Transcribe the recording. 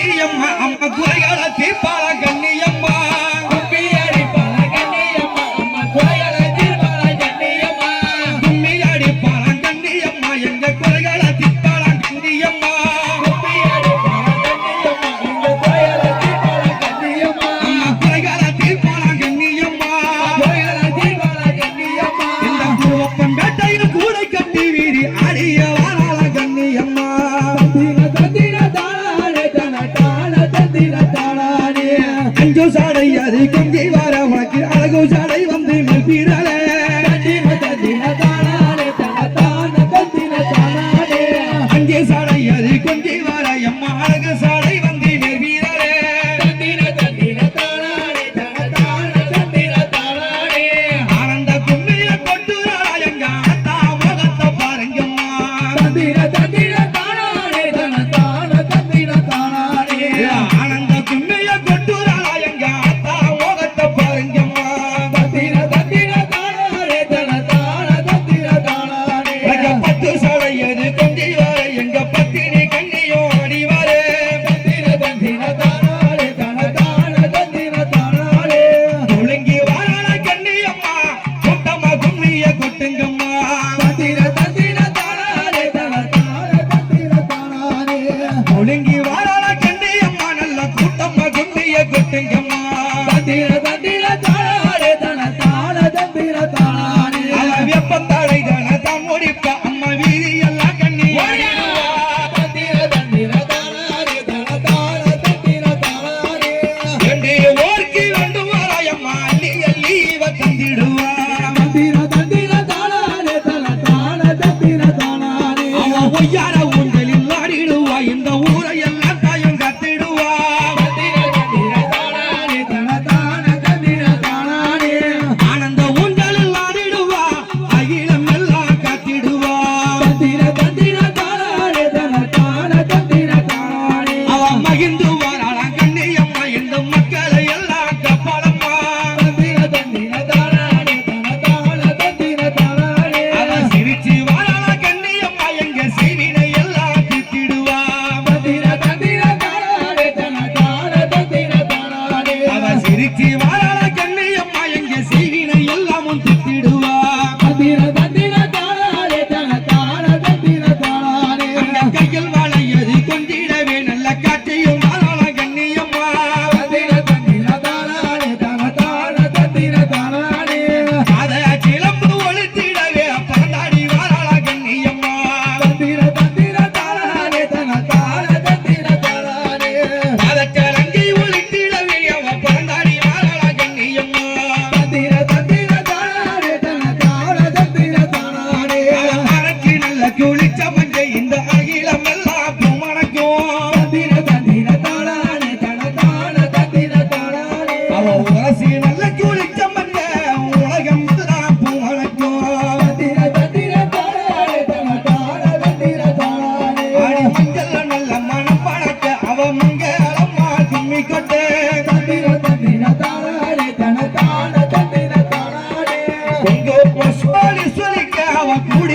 iyang maang அஞ்சு சாடை அது கஞ்சி வணங்கி வாழ கும்மிக்கொண்டே தந்திர தந்திர தாளாடே தன தான தந்திர சொல்லிக்க அவ கூட